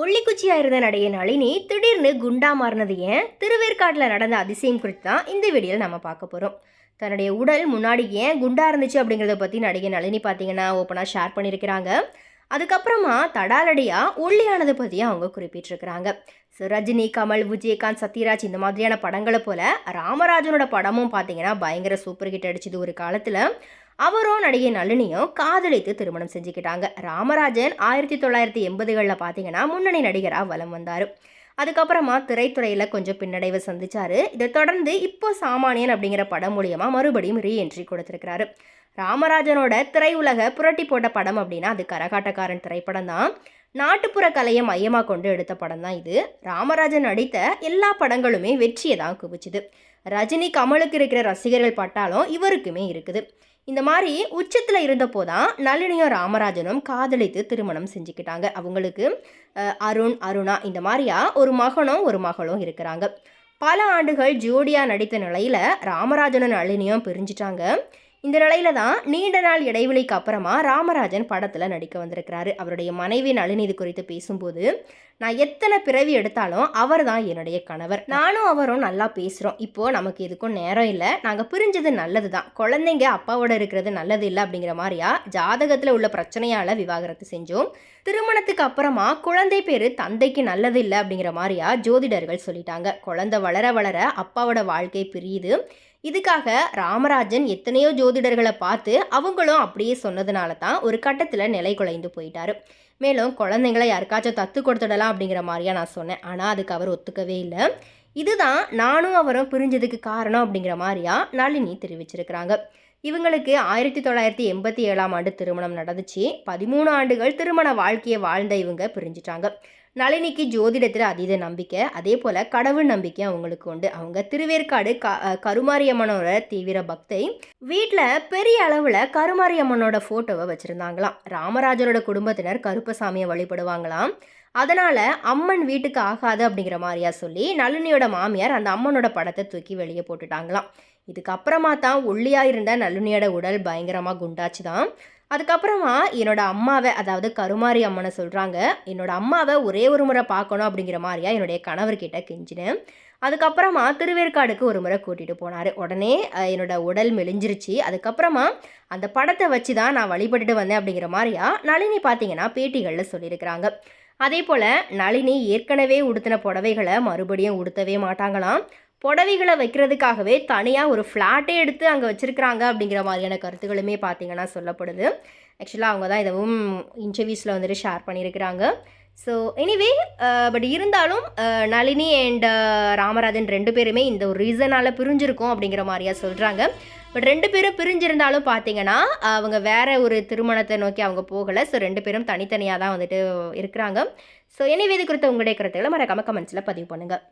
ஒல்லிக்குச்சியாக இருந்த நடிகை நளினி திடீர்னு குண்டா மாறினது ஏன்? திருவேற்காட்டில் நடந்த அதிசயம் குறித்து தான் இந்த வீடியோவில் நம்ம பார்க்க போகிறோம் தன்னுடைய உடல் முன்னாடி ஏன் குண்டா இருந்துச்சு அப்படிங்கிறத பற்றி நடிகை நளினி பார்த்தீங்கன்னா ஓப்பனாக ஷேர் பண்ணியிருக்கிறாங்க. அதுக்கப்புறமா தடாலடியாக ஒல்லியானதை பற்றியும் அவங்க குறிப்பிட்டிருக்கிறாங்க. ஸோ ரஜினி கமல் விஜயகாந்த் சத்யராஜ் இந்த மாதிரியான படங்களை போல ராமராஜனோட படமும் பார்த்தீங்கன்னா பயங்கர சூப்பர் ஹிட் அடிச்சது ஒரு காலத்தில். அவரும் நடிகை நளினியும் காதலித்து திருமணம் செஞ்சுக்கிட்டாங்க. ராமராஜன் ஆயிரத்தி தொள்ளாயிரத்தி எண்பதுகளில் பார்த்தீங்கன்னா முன்னணி நடிகராக வலம் வந்தார். அதுக்கப்புறமா திரைத்துறையில் கொஞ்சம் பின்னடைவை சந்திச்சார். இதை தொடர்ந்து இப்போ சாமானியன் அப்படிங்கிற படம் மூலியமாக மறுபடியும் ரீஎன்ட்ரி கொடுத்துருக்கிறாரு. ராமராஜனோட திரையுலக புரட்டி போட்ட படம் அப்படின்னா அது கரகாட்டக்காரன் திரைப்படம் தான். நாட்டுப்புற கலையை மையமாக கொண்டு எடுத்த படம் தான் இது. ராமராஜன் நடித்த எல்லா படங்களுமே வெற்றியை தான் குவிச்சுது. ரஜினி கமலுக்கு இருக்கிற ரசிகர்கள் பட்டாலும் இவருக்குமே இருக்குது. இந்த மாதிரி உச்சத்தில் இருந்தப்போ தான் நளினியும் ராமராஜனும் காதலித்து திருமணம் செஞ்சுக்கிட்டாங்க. அவங்களுக்கு அருண் அருணா இந்த மாதிரியா ஒரு மகனும் ஒரு மகளும் இருக்கிறாங்க. பல ஆண்டுகள் ஜோடியாக நடித்த நிலையில் ராமராஜனும் நளினியும் பிரிஞ்சிட்டாங்க. இந்த நிலையில தான் நீண்ட நாள் இடைவெளிக்கு அப்புறமா ராமராஜன் படத்தில் நடிக்க வந்திருக்கிறாரு. அவருடைய மனைவி நளினி இது குறித்து பேசும்போது நான் எத்தனை பிறவி எடுத்தாலும் அவர் தான் என்னுடைய கணவர். நானும் அவரும் நல்லா பேசுகிறோம் இப்போது நமக்கு எதுக்கும் நேரம் இல்லை. நாங்கள் பிரிஞ்சது நல்லது தான். குழந்தைங்க அப்பாவோட இருக்கிறது நல்லது இல்லை அப்படிங்கிற மாதிரியா ஜாதகத்தில் உள்ள பிரச்சனையால் விவாகரத்து செஞ்சோம். திருமணத்துக்கு அப்புறமா குழந்தை பேர் தந்தைக்கு நல்லது இல்லை அப்படிங்கிற மாதிரியா ஜோதிடர்கள் சொல்லிட்டாங்க. குழந்தை வளர வளர அப்பாவோட வாழ்க்கை பிரியுது. இதுக்காக ராமராஜன் எத்தனையோ ஜோதிடர்களை பார்த்து அவங்களும் அப்படியே சொன்னதுனால தான் ஒரு கட்டத்தில் நிலை குலைந்து போயிட்டாரு. மேலும் குழந்தைங்களை யாருக்காச்சும் தத்து கொடுத்துடலாம் அப்படிங்கிற மாதிரியா நான் சொன்னேன். ஆனால் அதுக்கு அவர் ஒத்துக்கவே இல்லை. இதுதான் நானும் அவரும் பிரிஞ்சதுக்கு காரணம் அப்படிங்கிற மாதிரியா நளினி தெரிவிச்சிருக்கிறாங்க. இவங்களுக்கு ஆயிரத்தி தொள்ளாயிரத்தி எண்பத்தி ஏழாம் ஆண்டு திருமணம் நடந்துச்சு. பதிமூணு ஆண்டுகள் திருமண வாழ்க்கையை வாழ்ந்த இவங்க பிரிஞ்சிட்டாங்க. நளினிக்கு ஜோதிடத்தில் அதீத நம்பிக்கை அதே போல் கடவுள் நம்பிக்கை அவங்களுக்கு உண்டு. அவங்க திருவேற்காடு க கருமாரியம்மனோட தீவிர பக்தை. வீட்டில் பெரிய அளவில் கருமாரியம்மனோட ஃபோட்டோவை வச்சுருந்தாங்களாம். ராமராஜரோட குடும்பத்தினர் கருப்பசாமியை வழிபடுவாங்களாம். அதனால் அம்மன் வீட்டுக்கு ஆகாது அப்படிங்கிற மாதிரியா சொல்லி நளினியோட மாமியார் அந்த அம்மனோட படத்தை தூக்கி வெளியே போட்டுட்டாங்களாம். இதுக்கப்புறமா தான் ஒல்லியாக இருந்த நளினியோட உடல் பயங்கரமாக குண்டாச்சு தான் அதுக்கப்புறமா என்னோட அம்மாவை அதாவது கருமாரி அம்மனை சொல்கிறாங்க என்னோட அம்மாவை ஒரே ஒரு முறை பார்க்கணும் அப்படிங்கிற மாதிரியா என்னுடைய கணவர்கிட்ட கெஞ்சினேன். அதுக்கப்புறமா திருவேற்காடுக்கு ஒரு முறை கூட்டிகிட்டு போனார். உடனே என்னோட உடல் மெலிஞ்சிருச்சு. அதுக்கப்புறமா அந்த படத்தை வச்சு தான் நான் வழிபட்டுட்டு வந்தேன் அப்படிங்கிற மாதிரியா நளினி பார்த்தீங்கன்னா பேட்டிகளில் சொல்லியிருக்கிறாங்க. அதே போல் நளினி ஏற்கனவே உடுத்தின புடவைகளை மறுபடியும் உடுத்தவே மாட்டாங்களாம். புடவைகளை வைக்கிறதுக்காகவே தனியாக ஒரு ஃப்ளாட்டே எடுத்து அங்கே வச்சுருக்கிறாங்க அப்படிங்கிற மாதிரியான கருத்துக்களுமே பார்த்தீங்கன்னா சொல்லப்படுது. ஆக்சுவலாக அவங்க தான் இதுவும் இன்டர்வியூஸில் வந்துட்டு ஷேர் பண்ணியிருக்கிறாங்க. ஸோ எனிவே பட் இருந்தாலும் நளினி அண்ட் ராமராஜன் ரெண்டு பேருமே இந்த ஒரு ரீசனால் பிரிஞ்சிருக்கோம் அப்படிங்கிற மாதிரியா சொல்கிறாங்க பட் ரெண்டு பேரும் பிரிஞ்சிருந்தாலும் பார்த்தீங்கன்னா அவங்க வேற ஒரு திருமணத்தை நோக்கி அவங்க போகலை. ஸோ ரெண்டு பேரும் தனித்தனியாக தான் வந்துட்டு இருக்கிறாங்க. ஸோ எனிவே இது குறித்த உங்களுடைய கருத்துக்களை மறக்காமல் கமெண்ட்ஸில் பதிவு பண்ணுங்கள்